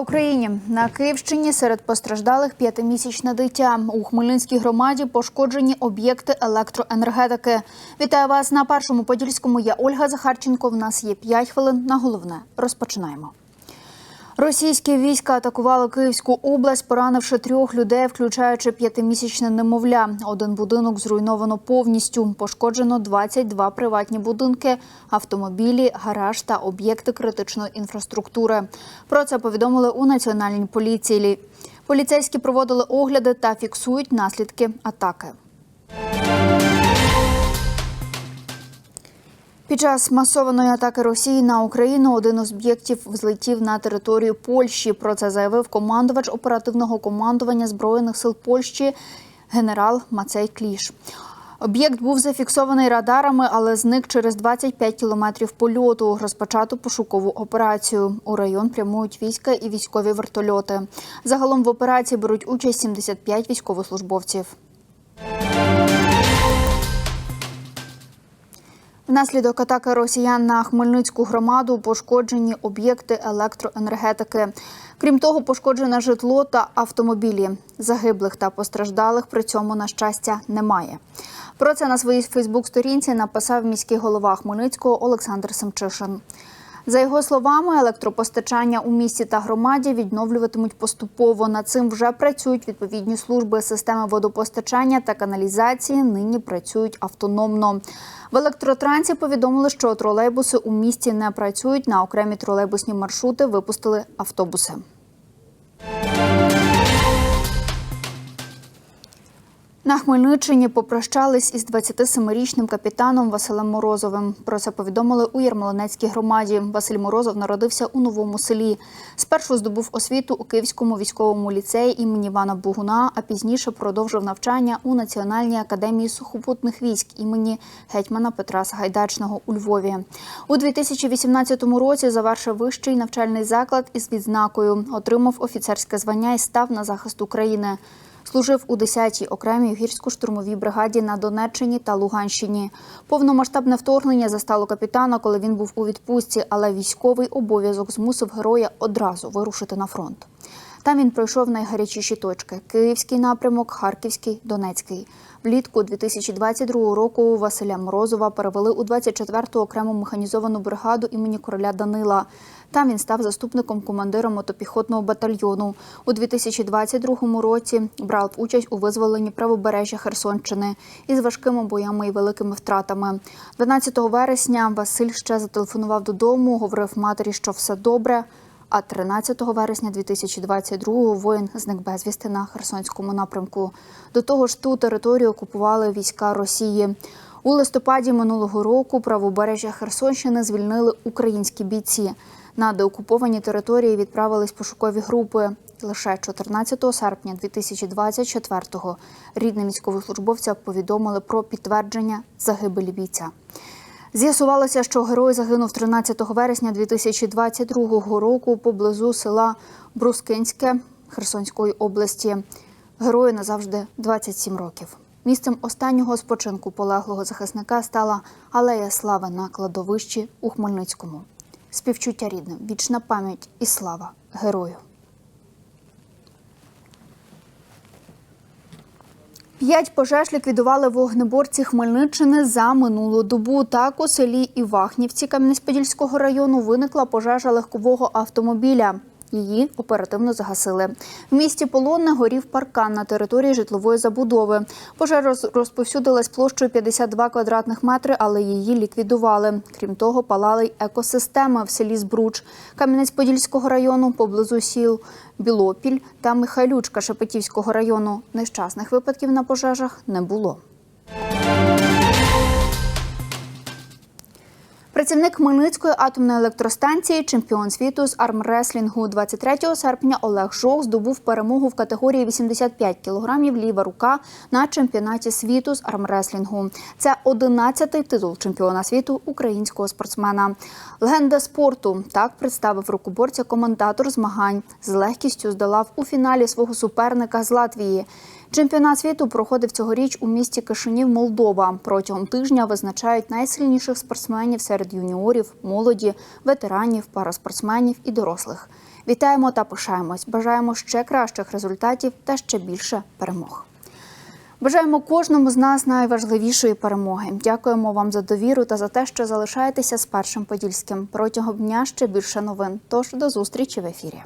Україні на Київщині серед постраждалих п'ятимісячне дитя у Хмельницькій громаді пошкоджені об'єкти електроенергетики. Вітаю вас на першому подільському. Я Ольга Захарченко. В нас є 5 хвилин на головне. Розпочинаємо. Російські війська атакували Київську область, поранивши трьох людей, включаючи п'ятимісячне немовля. Один будинок зруйновано повністю. Пошкоджено 22 приватні будинки, автомобілі, гараж та об'єкти критичної інфраструктури. Про це повідомили у національній поліції. Поліцейські проводили огляди та фіксують наслідки атаки. Під час масованої атаки Росії на Україну один із об'єктів взлетів на територію Польщі. Про це заявив командувач оперативного командування збройних сил Польщі генерал Мацей Кліш. Об'єкт був зафіксований радарами, але зник через 25 кілометрів польоту. Розпочато пошукову операцію. У район прямують війська і військові вертольоти. Загалом в операції беруть участь 75 військовослужбовців. Внаслідок атаки росіян на Хмельницьку громаду пошкоджені об'єкти електроенергетики. Крім того, пошкоджене житло та автомобілі. Загиблих та постраждалих при цьому, на щастя, немає. Про це на своїй Фейсбук-сторінці написав міський голова Хмельницького Олександр Семчишин. За його словами, електропостачання у місті та громаді відновлюватимуть поступово. Над цим вже працюють відповідні служби системи водопостачання та каналізації. Нині працюють автономно. В електротрансі повідомили, що тролейбуси у місті не працюють. На окремі тролейбусні маршрути випустили автобуси. На Хмельниччині попрощались із 27-річним капітаном Василем Морозовим. Про це повідомили у Ярмолинецькій громаді. Василь Морозов народився у новому селі. Спершу здобув освіту у Київському військовому ліцеї імені Івана Бугуна, а пізніше продовжив навчання у Національній академії сухопутних військ імені гетьмана Петра Сагайдачного у Львові. У 2018 році завершив вищий навчальний заклад із відзнакою, отримав офіцерське звання і став на захист України. Служив у 10-й окремій гірсько-штурмовій бригаді на Донеччині та Луганщині. Повномасштабне вторгнення застало капітана, коли він був у відпустці, але військовий обов'язок змусив героя одразу вирушити на фронт. Там він пройшов найгарячіші точки: Київський напрямок, Харківський, Донецький. Влітку 2022 року Василя Морозова перевели у 24-ту окрему механізовану бригаду імені короля Данила. Там він став заступником командира мотопіхотного батальйону. У 2022 році брав участь у визволенні правобережжя Херсонщини із важкими боями і великими втратами. 12 вересня Василь ще зателефонував додому, говорив матері, що все добре. А 13 вересня 2022-го воїн зник безвісти на Херсонському напрямку. До того ж, ту територію окупували війська Росії. У листопаді минулого року правобережжя Херсонщини звільнили українські бійці. На деокуповані території відправились пошукові групи. Лише 14 серпня 2024-го рідним військовослужбовця повідомили про підтвердження загибелі бійця. З'ясувалося, що герой загинув 13 вересня 2022 року поблизу села Брускинське Херсонської області. Герою назавжди 27 років. Місцем останнього спочинку полеглого захисника стала алея слави на кладовищі у Хмельницькому. Співчуття рідним, вічна пам'ять і слава герою. П'ять пожеж ліквідували вогнеборці Хмельниччини за минулу добу. Так у селі Івахнівці Кам'янець-Подільського району виникла пожежа легкового автомобіля. Її оперативно загасили. В місті Полонне горів паркан на території житлової забудови. Пожежа розповсюдилась площею 52 квадратних метри, але її ліквідували. Крім того, палали й екосистеми в селі Збруч Кам'янець-Подільського району поблизу сіл Білопіль та Михайлючка Шепетівського району. Нещасних випадків на пожежах не було. Працівник Хмельницької атомної електростанції, чемпіон світу з армреслінгу 23 серпня Олег Жох здобув перемогу в категорії 85 кілограмів ліва рука на чемпіонаті світу з армреслінгу. Це 11-й титул чемпіона світу українського спортсмена. Легенда спорту так представив рукоборця коментатор змагань. З легкістю здолав у фіналі свого суперника з Латвії. Чемпіонат світу проходив цьогоріч у місті Кишинів, Молдова. Протягом тижня визначають найсильніших спортсменів серед юніорів, молоді, ветеранів, параспортсменів і дорослих. Вітаємо та пишаємось. Бажаємо ще кращих результатів та ще більше перемог. Бажаємо кожному з нас найважливішої перемоги. Дякуємо вам за довіру та за те, що залишаєтеся з першим подільським. Протягом дня ще більше новин. Тож до зустрічі в ефірі.